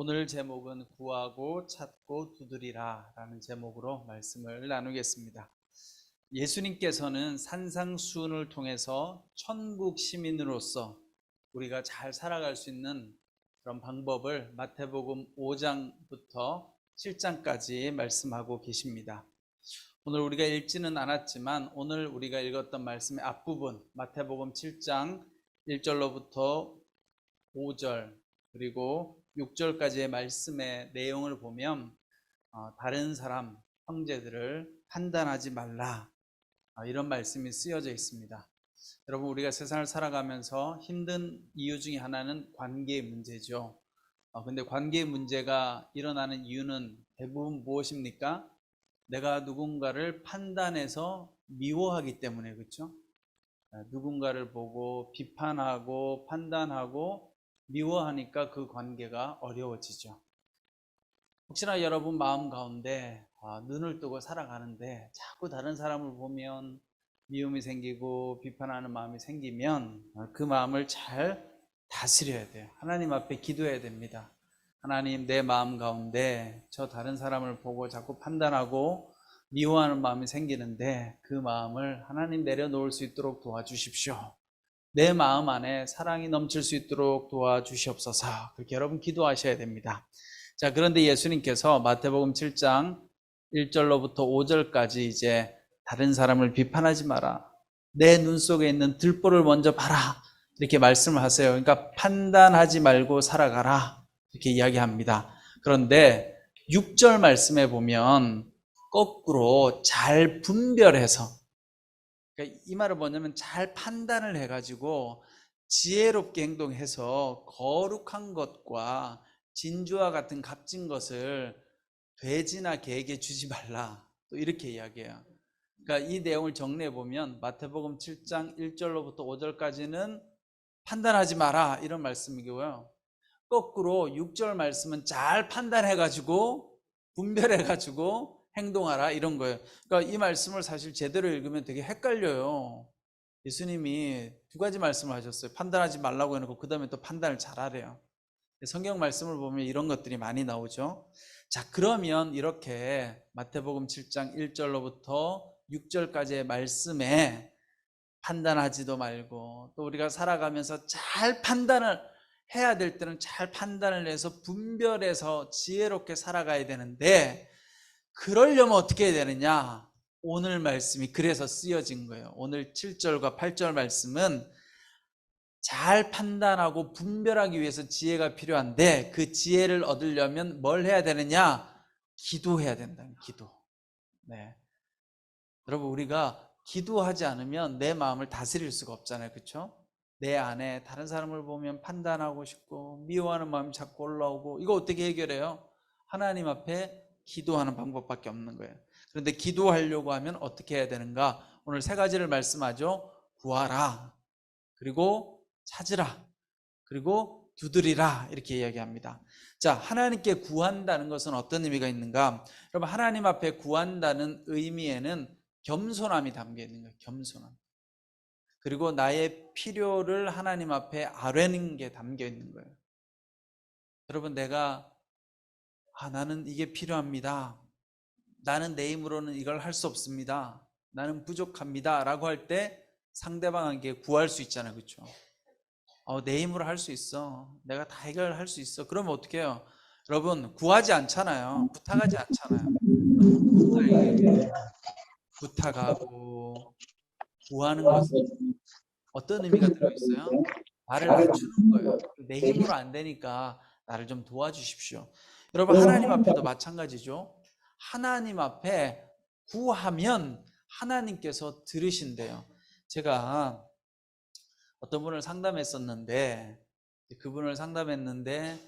오늘 제목은 구하고 찾고 두드리라 라는 제목으로 말씀을 나누겠습니다. 예수님께서는 산상수훈을 통해서 천국 시민으로서 우리가 잘 살아갈 수 있는 그런 방법을 마태복음 5장부터 7장까지 말씀하고 계십니다. 오늘 우리가 읽지는 않았지만 오늘 우리가 읽었던 말씀의 앞부분 마태복음 7장 1절로부터 5절 그리고 6절까지의 말씀의 내용을 보면 어, 다른 사람 형제들을 판단하지 말라 어, 이런 말씀이 쓰여져 있습니다. 여러분 우리가 세상을 살아가면서 힘든 이유 중에 하나는 관계의 문제죠. 어, 근데 관계의 문제가 일어나는 이유는 대부분 무엇입니까? 내가 누군가를 판단해서 미워하기 때문에 그렇죠? 누군가를 보고 비판하고 판단하고 미워하니까 그 관계가 어려워지죠. 혹시나 여러분 마음 가운데 아, 눈을 뜨고 살아가는데 자꾸 다른 사람을 보면 미움이 생기고 비판하는 마음이 생기면 아, 그 마음을 잘 다스려야 돼요. 하나님 앞에 기도해야 됩니다. 하나님 내 마음 가운데 저 다른 사람을 보고 자꾸 판단하고 미워하는 마음이 생기는데 그 마음을 하나님 내려놓을 수 있도록 도와주십시오. 내 마음 안에 사랑이 넘칠 수 있도록 도와주시옵소서. 그렇게 여러분 기도하셔야 됩니다. 자, 그런데 예수님께서 마태복음 7장 1절로부터 5절까지 이제 다른 사람을 비판하지 마라. 내 눈 속에 있는 들보를 먼저 봐라. 이렇게 말씀을 하세요. 그러니까 판단하지 말고 살아가라. 이렇게 이야기합니다. 그런데 6절 말씀에 보면 거꾸로 잘 분별해서 그러니까 이 말은 뭐냐면 잘 판단을 해가지고 지혜롭게 행동해서 거룩한 것과 진주와 같은 값진 것을 돼지나 개에게 주지 말라. 또 이렇게 이야기해요. 그러니까 이 내용을 정리해 보면 마태복음 7장 1절로부터 5절까지는 판단하지 마라 이런 말씀이고요. 거꾸로 6절 말씀은 잘 판단해 가지고 분별해 가지고 행동하라 이런 거예요. 그러니까 이 말씀을 사실 제대로 읽으면 되게 헷갈려요. 예수님이 두 가지 말씀을 하셨어요. 판단하지 말라고 해놓고 그 다음에 또 판단을 잘하래요. 성경 말씀을 보면 이런 것들이 많이 나오죠. 자, 그러면 이렇게 마태복음 7장 1절로부터 6절까지의 말씀에 판단하지도 말고 또 우리가 살아가면서 잘 판단을 해야 될 때는 잘 판단을 해서 분별해서 지혜롭게 살아가야 되는데 그러려면 어떻게 해야 되느냐? 오늘 말씀이 그래서 쓰여진 거예요. 오늘 7절과 8절 말씀은 잘 판단하고 분별하기 위해서 지혜가 필요한데 그 지혜를 얻으려면 뭘 해야 되느냐? 기도해야 된다는 기도. 네. 여러분 우리가 기도하지 않으면 내 마음을 다스릴 수가 없잖아요. 그렇죠? 내 안에 다른 사람을 보면 판단하고 싶고 미워하는 마음이 자꾸 올라오고 이거 어떻게 해결해요? 하나님 앞에 기도하는 방법밖에 없는 거예요. 그런데 기도하려고 하면 어떻게 해야 되는가? 오늘 세 가지를 말씀하죠. 구하라. 그리고 찾으라. 그리고 두드리라. 이렇게 이야기합니다. 자, 하나님께 구한다는 것은 어떤 의미가 있는가? 여러분, 하나님 앞에 구한다는 의미에는 겸손함이 담겨 있는 거예요. 겸손함. 그리고 나의 필요를 하나님 앞에 아뢰는 게 담겨 있는 거예요. 여러분, 내가 아, 나는 이게 필요합니다. 나는 내 힘으로는 이걸 할 수 없습니다. 나는 부족합니다. 라고 할 때 상대방에게 구할 수 있잖아요. 그렇죠? 어, 내 힘으로 할 수 있어. 내가 다 해결할 수 있어. 그러면 어떻게 해요? 여러분, 구하지 않잖아요. 부탁하지 않잖아요. 부탁하고 구하는 것은 어떤 의미가 들어있어요? 나를 낮추는 거예요. 내 힘으로 안 되니까 나를 좀 도와주십시오. 여러분 하나님 앞에도 마찬가지죠. 하나님 앞에 구하면 하나님께서 들으신대요. 제가 어떤 분을 상담했었는데 그분을 상담했는데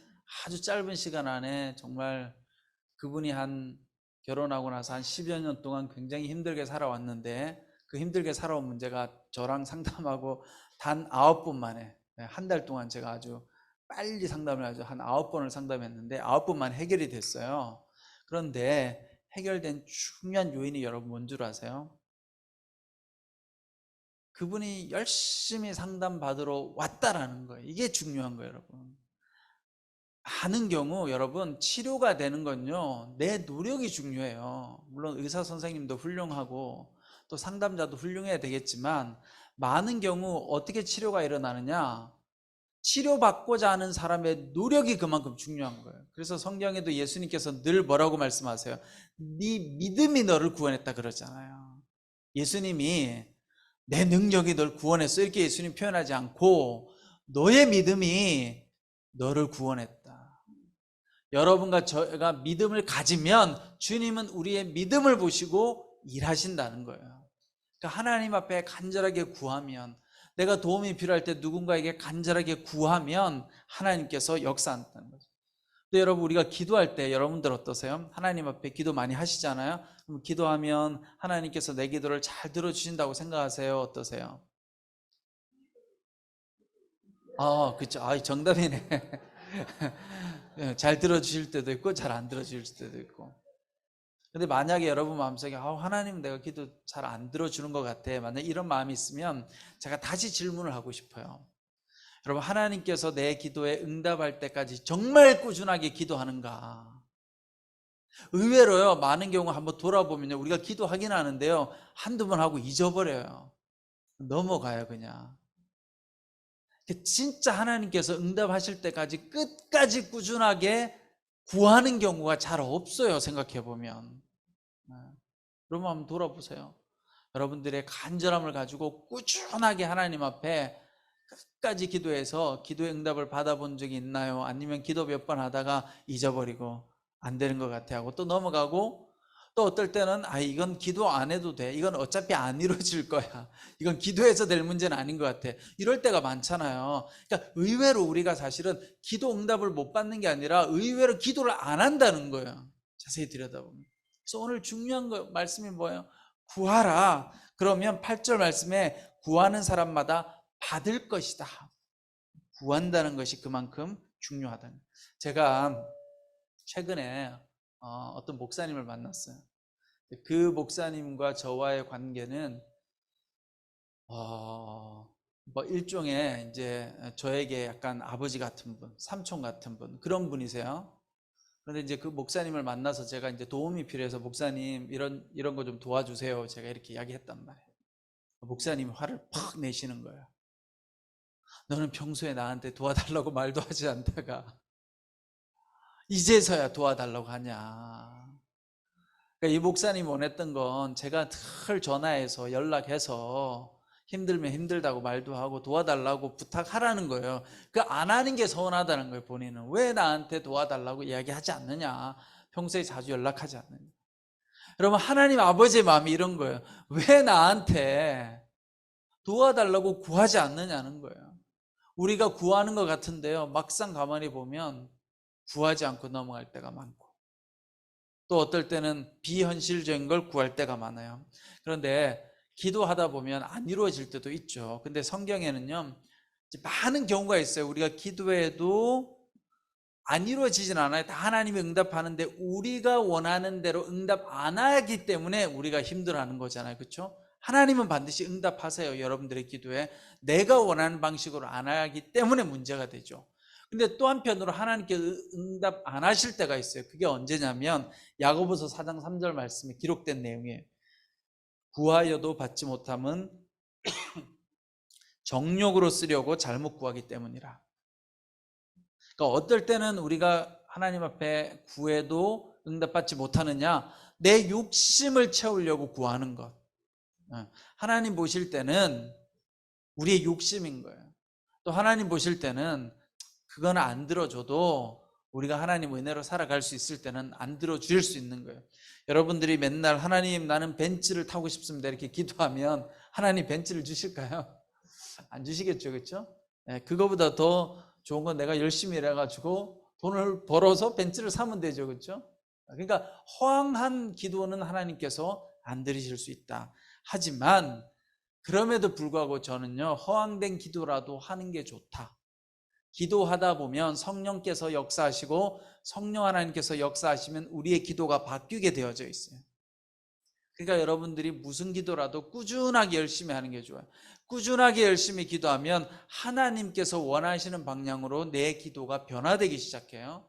아주 짧은 시간 안에 정말 그분이 한 결혼하고 나서 한 10여 년 동안 굉장히 힘들게 살아왔는데 그 힘들게 살아온 문제가 저랑 상담하고 단 아홉 분 만에 한 달 동안 제가 아주 빨리 상담을 하죠. 한 아홉 번을 상담했는데 아홉 번만 해결이 됐어요. 그런데 해결된 중요한 요인이 여러분 뭔 줄 아세요? 그분이 열심히 상담 받으러 왔다라는 거예요. 이게 중요한 거예요, 여러분. 많은 경우 여러분 치료가 되는 건요 내 노력이 중요해요. 물론 의사 선생님도 훌륭하고 또 상담자도 훌륭해야 되겠지만 많은 경우 어떻게 치료가 일어나느냐 치료받고자 하는 사람의 노력이 그만큼 중요한 거예요. 그래서 성경에도 예수님께서 늘 뭐라고 말씀하세요? 네 믿음이 너를 구원했다 그러잖아요. 예수님이 내 능력이 널 구원했어 이렇게 예수님 표현하지 않고 너의 믿음이 너를 구원했다. 여러분과 저가 믿음을 가지면 주님은 우리의 믿음을 보시고 일하신다는 거예요. 그러니까 하나님 앞에 간절하게 구하면 내가 도움이 필요할 때 누군가에게 간절하게 구하면 하나님께서 역사한다는 거죠. 근데 여러분 우리가 기도할 때 여러분들 어떠세요? 하나님 앞에 기도 많이 하시잖아요. 그럼 기도하면 하나님께서 내 기도를 잘 들어주신다고 생각하세요? 어떠세요? 아, 그렇죠. 아, 정답이네. 예, 잘 들어주실 때도 있고 잘 안 들어주실 때도 있고. 근데 만약에 여러분 마음속에 아, 하나님 내가 기도 잘 안 들어주는 것 같아. 만약 이런 마음이 있으면 제가 다시 질문을 하고 싶어요. 여러분 하나님께서 내 기도에 응답할 때까지 정말 꾸준하게 기도하는가? 의외로요 많은 경우 한번 돌아보면요 우리가 기도하긴 하는데요 한두 번 하고 잊어버려요. 넘어가요 그냥. 진짜 하나님께서 응답하실 때까지 끝까지 꾸준하게 구하는 경우가 잘 없어요. 생각해 보면. 여러분 한번 돌아보세요. 여러분들의 간절함을 가지고 꾸준하게 하나님 앞에 끝까지 기도해서 기도의 응답을 받아본 적이 있나요? 아니면 기도 몇 번 하다가 잊어버리고 안 되는 것 같아 하고 또 넘어가고 또 어떨 때는 아 이건 기도 안 해도 돼. 이건 어차피 안 이루어질 거야. 이건 기도해서 될 문제는 아닌 것 같아. 이럴 때가 많잖아요. 그러니까 의외로 우리가 사실은 기도 응답을 못 받는 게 아니라 의외로 기도를 안 한다는 거예요. 자세히 들여다보면. 그래서 오늘 중요한 거 말씀이 뭐예요? 구하라. 그러면 8절 말씀에 구하는 사람마다 받을 것이다. 구한다는 것이 그만큼 중요하다는. 제가 최근에 어, 어떤 목사님을 만났어요. 그 목사님과 저와의 관계는 어, 뭐 일종의 이제 저에게 약간 아버지 같은 분, 삼촌 같은 분 그런 분이세요. 그런데 이제 그 목사님을 만나서 제가 이제 도움이 필요해서 목사님 이런 이런 거 좀 도와주세요. 제가 이렇게 이야기했단 말이에요. 목사님이 화를 팍 내시는 거예요. 너는 평소에 나한테 도와달라고 말도 하지 않다가 이제서야 도와달라고 하냐. 그러니까 이 목사님 원했던 건 제가 늘 전화해서 연락해서 힘들면 힘들다고 말도 하고 도와달라고 부탁하라는 거예요. 그 안 하는 게 서운하다는 거예요, 본인은. 왜 나한테 도와달라고 이야기하지 않느냐. 평소에 자주 연락하지 않느냐. 여러분, 하나님 아버지의 마음이 이런 거예요. 왜 나한테 도와달라고 구하지 않느냐는 거예요. 우리가 구하는 것 같은데요. 막상 가만히 보면 구하지 않고 넘어갈 때가 많고 또 어떨 때는 비현실적인 걸 구할 때가 많아요. 그런데 기도하다 보면 안 이루어질 때도 있죠. 근데 성경에는요, 많은 경우가 있어요. 우리가 기도해도 안 이루어지진 않아요. 다 하나님이 응답하는데 우리가 원하는 대로 응답 안 하기 때문에 우리가 힘들어하는 거잖아요. 그렇죠? 하나님은 반드시 응답하세요. 여러분들의 기도에 내가 원하는 방식으로 안 하기 때문에 문제가 되죠. 근데 또 한편으로 하나님께 응답 안 하실 때가 있어요. 그게 언제냐면 야고보서 4장 3절 말씀에 기록된 내용이에요. 구하여도 받지 못함은 정욕으로 쓰려고 잘못 구하기 때문이라. 그러니까 어떨 때는 우리가 하나님 앞에 구해도 응답받지 못하느냐? 내 욕심을 채우려고 구하는 것. 어, 하나님 보실 때는 우리의 욕심인 거예요. 또 하나님 보실 때는 그거는 안 들어줘도 우리가 하나님 은혜로 살아갈 수 있을 때는 안 들어줄 수 있는 거예요. 여러분들이 맨날 하나님 나는 벤츠를 타고 싶습니다 이렇게 기도하면 하나님 벤츠를 주실까요? 안 주시겠죠, 그렇죠? 네, 그거보다 더 좋은 건 내가 열심히 일해가지고 돈을 벌어서 벤츠를 사면 되죠, 그렇죠? 그러니까 허황한 기도는 하나님께서 안 들으실 수 있다. 하지만 그럼에도 불구하고 저는요 허황된 기도라도 하는 게 좋다. 기도하다 보면 성령께서 역사하시고 성령 하나님께서 역사하시면 우리의 기도가 바뀌게 되어져 있어요. 그러니까 여러분들이 무슨 기도라도 꾸준하게 열심히 하는 게 좋아요. 꾸준하게 열심히 기도하면 하나님께서 원하시는 방향으로 내 기도가 변화되기 시작해요.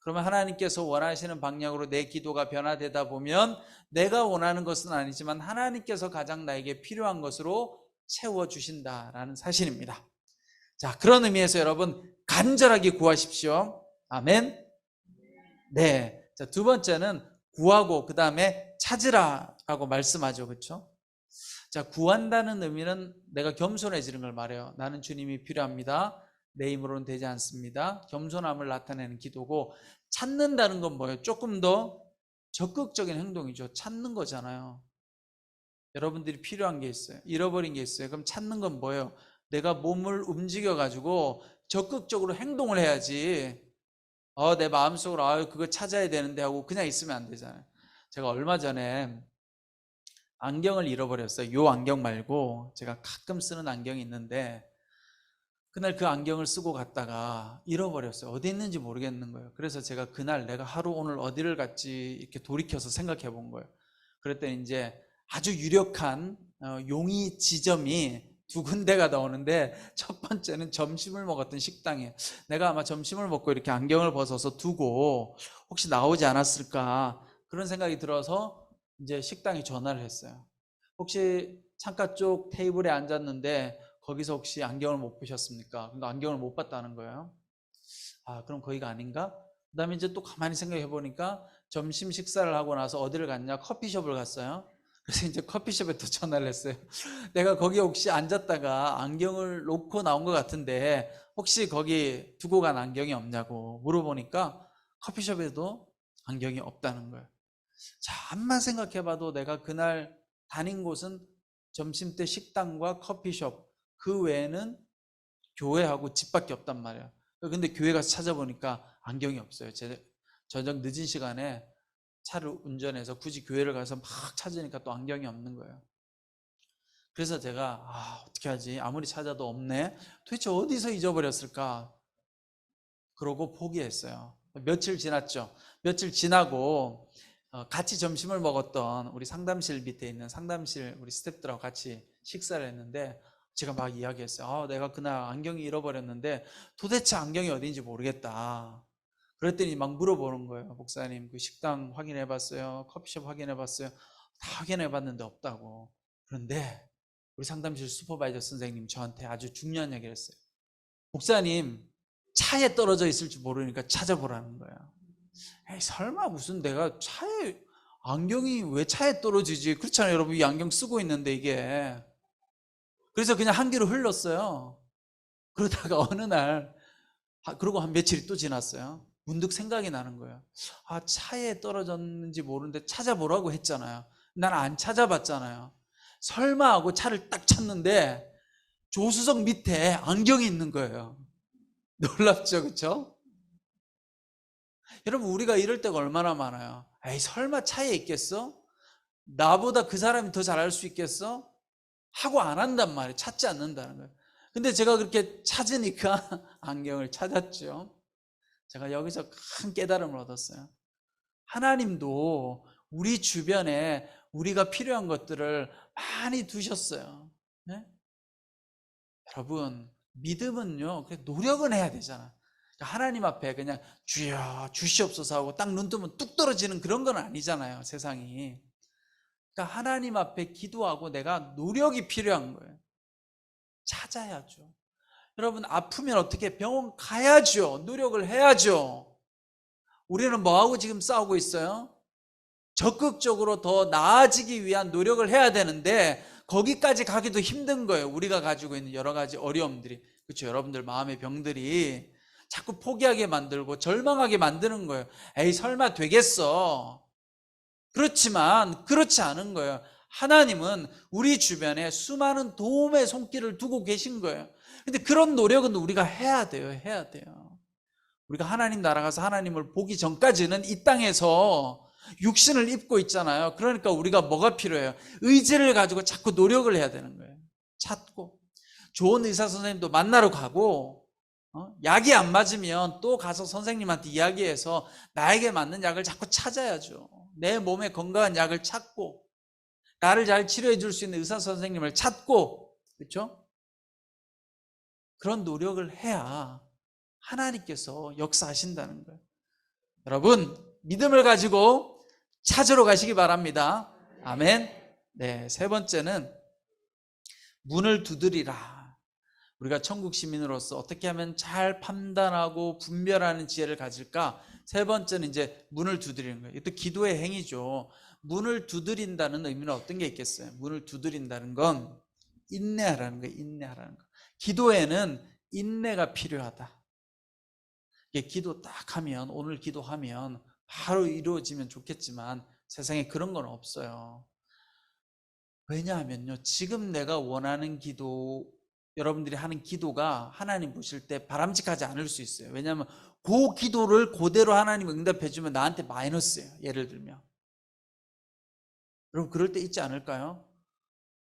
그러면 하나님께서 원하시는 방향으로 내 기도가 변화되다 보면 내가 원하는 것은 아니지만 하나님께서 가장 나에게 필요한 것으로 채워주신다라는 사실입니다. 자, 그런 의미에서 여러분 간절하게 구하십시오. 아멘. 네. 자, 두 번째는 구하고 그 다음에 찾으라라고 말씀하죠. 그렇죠? 자, 구한다는 의미는 내가 겸손해지는 걸 말해요. 나는 주님이 필요합니다. 내 힘으로는 되지 않습니다. 겸손함을 나타내는 기도고 찾는다는 건 뭐예요? 조금 더 적극적인 행동이죠. 찾는 거잖아요. 여러분들이 필요한 게 있어요. 잃어버린 게 있어요. 그럼 찾는 건 뭐예요? 내가 몸을 움직여 가지고 적극적으로 행동을 해야지. 어, 내 마음속으로 아유 그거 찾아야 되는데 하고 그냥 있으면 안 되잖아요. 제가 얼마 전에 안경을 잃어버렸어요. 요 안경 말고 제가 가끔 쓰는 안경이 있는데 그날 그 안경을 쓰고 갔다가 잃어버렸어요. 어디 있는지 모르겠는 거예요. 그래서 제가 그날 내가 하루 오늘 어디를 갔지 이렇게 돌이켜서 생각해 본 거예요. 그랬더니 이제 아주 유력한 어, 용의 지점이 두 군데가 나오는데 첫 번째는 점심을 먹었던 식당이에요. 내가 아마 점심을 먹고 이렇게 안경을 벗어서 두고 혹시 나오지 않았을까 그런 생각이 들어서 이제 식당에 전화를 했어요. 혹시 창가 쪽 테이블에 앉았는데 거기서 혹시 안경을 못 보셨습니까? 그러니까 안경을 못 봤다는 거예요. 아, 그럼 거기가 아닌가? 그 다음에 이제 또 가만히 생각해 보니까 점심 식사를 하고 나서 어디를 갔냐? 커피숍을 갔어요. 그래서 이제 커피숍에 또 전화를 했어요. 내가 거기 혹시 앉았다가 안경을 놓고 나온 것 같은데 혹시 거기 두고 간 안경이 없냐고 물어보니까 커피숍에도 안경이 없다는 거예요. 자, 한만 생각해 봐도 내가 그날 다닌 곳은 점심 때 식당과 커피숍 그 외에는 교회하고 집밖에 없단 말이에요. 근데 교회 가서 찾아보니까 안경이 없어요. 제 저녁 늦은 시간에 차를 운전해서 굳이 교회를 가서 막 찾으니까 또 안경이 없는 거예요. 그래서 제가 아, 어떻게 하지? 아무리 찾아도 없네. 도대체 어디서 잊어버렸을까? 그러고 포기했어요. 며칠 지났죠. 며칠 지나고 어, 같이 점심을 먹었던 우리 상담실 밑에 있는 상담실 우리 스탭들하고 같이 식사를 했는데 제가 막 이야기했어요. 아, 내가 그날 안경이 잃어버렸는데 도대체 안경이 어딘지 모르겠다. 그랬더니 막 물어보는 거예요. 목사님, 그 식당 확인해 봤어요? 커피숍 확인해 봤어요? 다 확인해 봤는데 없다고. 그런데 우리 상담실 슈퍼바이저 선생님 저한테 아주 중요한 얘기를 했어요. 목사님, 차에 떨어져 있을 줄 모르니까 찾아보라는 거예요. 에이, 설마 무슨 내가 차에 안경이 왜 차에 떨어지지? 그렇잖아요, 여러분. 이 안경 쓰고 있는데 이게. 그래서 그냥 한 귀로 흘렀어요. 그러다가 어느 날, 그러고 한 며칠이 또 지났어요. 문득 생각이 나는 거예요. 아, 차에 떨어졌는지 모르는데 찾아보라고 했잖아요. 난 안 찾아봤잖아요. 설마 하고 차를 딱 찾는데 조수석 밑에 안경이 있는 거예요. 놀랍죠, 그쵸? 여러분, 우리가 이럴 때가 얼마나 많아요. 에이, 설마 차에 있겠어? 나보다 그 사람이 더 잘할 수 있겠어? 하고 안 한단 말이에요. 찾지 않는다는 거예요. 근데 제가 그렇게 찾으니까 안경을 찾았죠. 제가 여기서 큰 깨달음을 얻었어요. 하나님도 우리 주변에 우리가 필요한 것들을 많이 두셨어요. 네? 여러분, 믿음은요, 노력은 해야 되잖아. 하나님 앞에 그냥 주여 주시옵소서 하고 딱 눈 뜨면 뚝 떨어지는 그런 건 아니잖아요, 세상이. 그러니까 하나님 앞에 기도하고 내가 노력이 필요한 거예요. 찾아야죠. 여러분 아프면 어떻게 병원 가야죠. 노력을 해야죠. 우리는 뭐하고 지금 싸우고 있어요? 적극적으로 더 나아지기 위한 노력을 해야 되는데 거기까지 가기도 힘든 거예요. 우리가 가지고 있는 여러 가지 어려움들이. 그렇죠. 여러분들 마음의 병들이 자꾸 포기하게 만들고 절망하게 만드는 거예요. 에이 설마 되겠어. 그렇지만 그렇지 않은 거예요. 하나님은 우리 주변에 수많은 도움의 손길을 두고 계신 거예요. 근데 그런 노력은 우리가 해야 돼요. 해야 돼요. 우리가 하나님 나라 가서 하나님을 보기 전까지는 이 땅에서 육신을 입고 있잖아요. 그러니까 우리가 뭐가 필요해요? 의지를 가지고 자꾸 노력을 해야 되는 거예요. 찾고. 좋은 의사 선생님도 만나러 가고, 어? 약이 안 맞으면 또 가서 선생님한테 이야기해서 나에게 맞는 약을 자꾸 찾아야죠. 내 몸에 건강한 약을 찾고, 나를 잘 치료해 줄 수 있는 의사 선생님을 찾고 그렇죠? 그런 노력을 해야 하나님께서 역사하신다는 거예요. 여러분, 믿음을 가지고 찾으러 가시기 바랍니다. 아멘. 네, 세 번째는 문을 두드리라. 우리가 천국 시민으로서 어떻게 하면 잘 판단하고 분별하는 지혜를 가질까? 세 번째는 이제 문을 두드리는 거예요. 이것도 기도의 행위죠. 문을 두드린다는 의미는 어떤 게 있겠어요? 문을 두드린다는 건 인내하라는 거예요. 인내하라는 거. 기도에는 인내가 필요하다. 기도 딱 하면 오늘 기도하면 바로 이루어지면 좋겠지만 세상에 그런 건 없어요. 왜냐하면요. 지금 내가 원하는 기도 여러분들이 하는 기도가 하나님 보실 때 바람직하지 않을 수 있어요. 왜냐하면 그 기도를 그대로 하나님 응답해 주면 나한테 마이너스예요. 예를 들면. 여러분 그럴 때 있지 않을까요?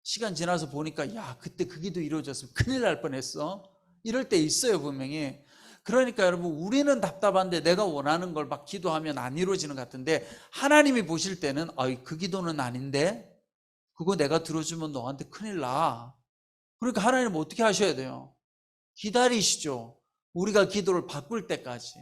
시간 지나서 보니까 야 그때 그 기도 이루어졌으면 큰일 날 뻔했어. 이럴 때 있어요 분명히. 그러니까 여러분 우리는 답답한데 내가 원하는 걸 막 기도하면 안 이루어지는 것 같은데 하나님이 보실 때는 아이 그 기도는 아닌데 그거 내가 들어주면 너한테 큰일 나. 그러니까 하나님 어떻게 하셔야 돼요? 기다리시죠. 우리가 기도를 바꿀 때까지.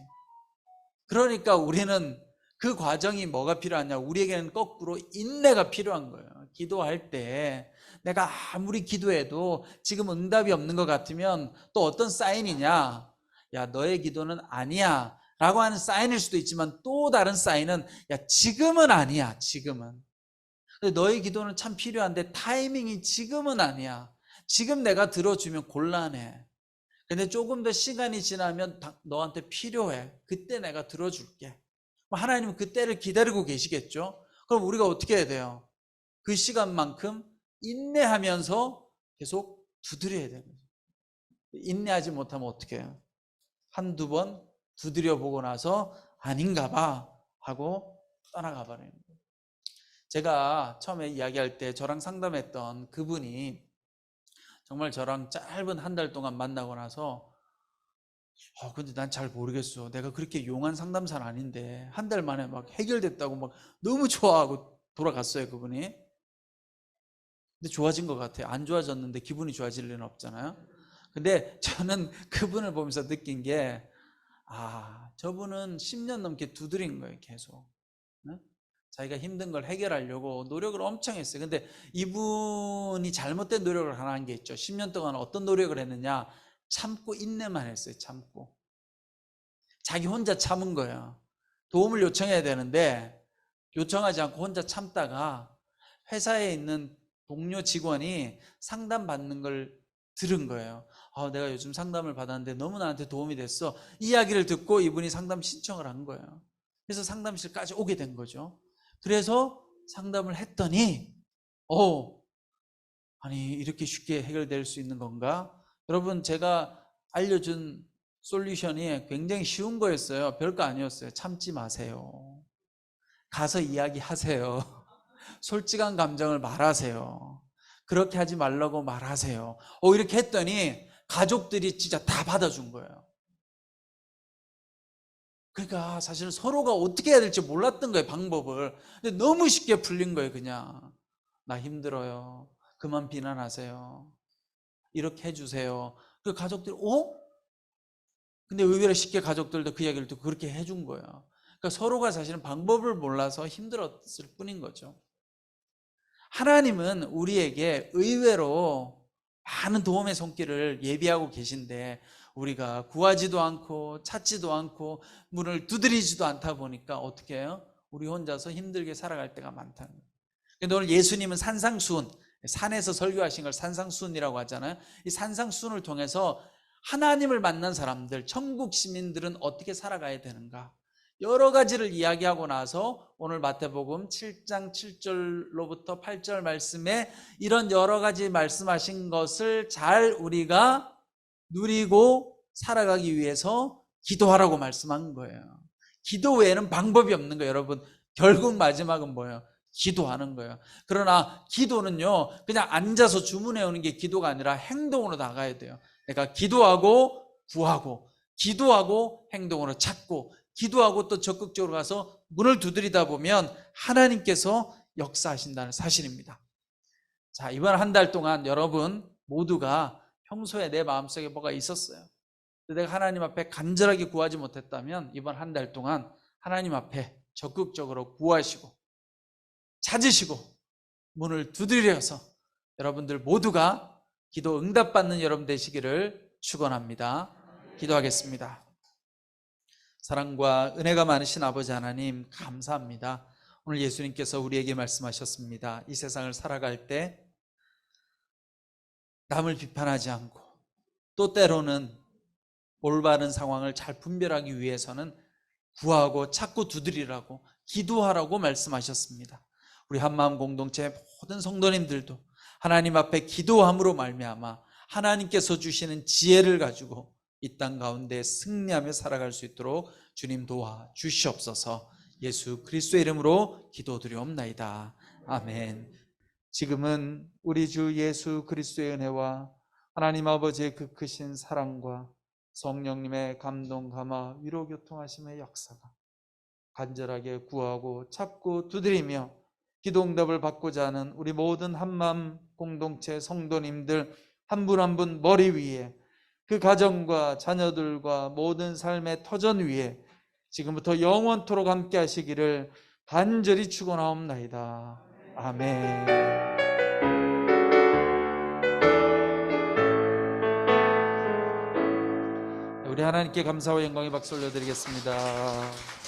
그러니까 우리는 그 과정이 뭐가 필요하냐? 우리에게는 거꾸로 인내가 필요한 거예요. 기도할 때 내가 아무리 기도해도 지금 응답이 없는 것 같으면 또 어떤 사인이냐? 야, 너의 기도는 아니야. 라고 하는 사인일 수도 있지만 또 다른 사인은 야, 지금은 아니야. 지금은. 너의 기도는 참 필요한데 타이밍이 지금은 아니야. 지금 내가 들어주면 곤란해. 근데 조금 더 시간이 지나면 너한테 필요해. 그때 내가 들어줄게. 뭐 하나님은 그때를 기다리고 계시겠죠? 그럼 우리가 어떻게 해야 돼요? 그 시간만큼 인내하면서 계속 두드려야 되는 거예요. 인내하지 못하면 어떻게 해요? 한두 번 두드려 보고 나서 아닌가 봐 하고 떠나가 버리는 거예요. 제가 처음에 이야기할 때 저랑 상담했던 그분이 정말 저랑 짧은 한 달 동안 만나고 나서 어, 근데 난 잘 모르겠어. 내가 그렇게 용한 상담사는 아닌데 한 달 만에 막 해결됐다고 막 너무 좋아하고 돌아갔어요 그분이. 근데 좋아진 것 같아요. 안 좋아졌는데 기분이 좋아질 리는 없잖아요. 근데 저는 그분을 보면서 느낀 게 아, 저분은 10년 넘게 두드린 거예요, 계속. 네? 자기가 힘든 걸 해결하려고 노력을 엄청 했어요. 근데 이분이 잘못된 노력을 하나 한 게 있죠. 10년 동안 어떤 노력을 했느냐? 참고 인내만 했어요. 참고. 자기 혼자 참은 거예요. 도움을 요청해야 되는데 요청하지 않고 혼자 참다가 회사에 있는 동료 직원이 상담받는 걸 들은 거예요. 아, 내가 요즘 상담을 받았는데 너무 나한테 도움이 됐어. 이야기를 듣고 이분이 상담 신청을 한 거예요. 그래서 상담실까지 오게 된 거죠. 그래서 상담을 했더니, 어, 아니, 이렇게 쉽게 해결될 수 있는 건가? 여러분, 제가 알려준 솔루션이 굉장히 쉬운 거였어요. 별거 아니었어요. 참지 마세요. 가서 이야기하세요. 솔직한 감정을 말하세요. 그렇게 하지 말라고 말하세요. 어, 이렇게 했더니 가족들이 진짜 다 받아준 거예요. 그러니까 사실은 서로가 어떻게 해야 될지 몰랐던 거예요, 방법을. 근데 너무 쉽게 풀린 거예요, 그냥. 나 힘들어요. 그만 비난하세요. 이렇게 해주세요. 그 가족들이, 어? 근데 의외로 쉽게 가족들도 그 이야기를 듣고 그렇게 해준 거예요. 그러니까 서로가 사실은 방법을 몰라서 힘들었을 뿐인 거죠. 하나님은 우리에게 의외로 많은 도움의 손길을 예비하고 계신데 우리가 구하지도 않고 찾지도 않고 문을 두드리지도 않다 보니까 어떻게 해요? 우리 혼자서 힘들게 살아갈 때가 많다는 거예요. 근데 오늘 예수님은 산상수훈, 산에서 설교하신 걸 산상수훈이라고 하잖아요. 이 산상수훈을 통해서 하나님을 만난 사람들, 천국 시민들은 어떻게 살아가야 되는가? 여러 가지를 이야기하고 나서 오늘 마태복음 7장 7절로부터 8절 말씀에 이런 여러 가지 말씀하신 것을 잘 우리가 누리고 살아가기 위해서 기도하라고 말씀한 거예요. 기도 외에는 방법이 없는 거예요, 여러분. 결국 마지막은 뭐예요? 기도하는 거예요. 그러나 기도는요, 그냥 앉아서 주문해 오는 게 기도가 아니라 행동으로 나가야 돼요. 내가 기도하고 구하고, 기도하고 행동으로 찾고, 기도하고 또 적극적으로 가서 문을 두드리다 보면 하나님께서 역사하신다는 사실입니다. 자, 이번 한 달 동안 여러분 모두가 평소에 내 마음속에 뭐가 있었어요. 내가 하나님 앞에 간절하게 구하지 못했다면 이번 한 달 동안 하나님 앞에 적극적으로 구하시고 찾으시고 문을 두드려서 여러분들 모두가 기도 응답받는 여러분 되시기를 축원합니다. 기도하겠습니다. 사랑과 은혜가 많으신 아버지 하나님 감사합니다. 오늘 예수님께서 우리에게 말씀하셨습니다. 이 세상을 살아갈 때 남을 비판하지 않고 또 때로는 올바른 상황을 잘 분별하기 위해서는 구하고 찾고 두드리라고 기도하라고 말씀하셨습니다. 우리 한마음 공동체 모든 성도님들도 하나님 앞에 기도함으로 말미암아 하나님께서 주시는 지혜를 가지고 이 땅 가운데 승리하며 살아갈 수 있도록 주님 도와 주시옵소서. 예수 그리스도의 이름으로 기도드리옵나이다. 아멘. 지금은 우리 주 예수 그리스도의 은혜와 하나님 아버지의 그 크신 사랑과 성령님의 감동 감화 위로 교통하심의 역사가 간절하게 구하고 찾고 두드리며 기도 응답을 받고자 하는 우리 모든 한마음 공동체 성도님들 한 분 한분 머리 위에 그 가정과 자녀들과 모든 삶의 터전 위에 지금부터 영원토록 함께 하시기를 간절히 축원하옵나이다. 아멘. 우리 하나님께 감사와 영광의 박수 올려드리겠습니다.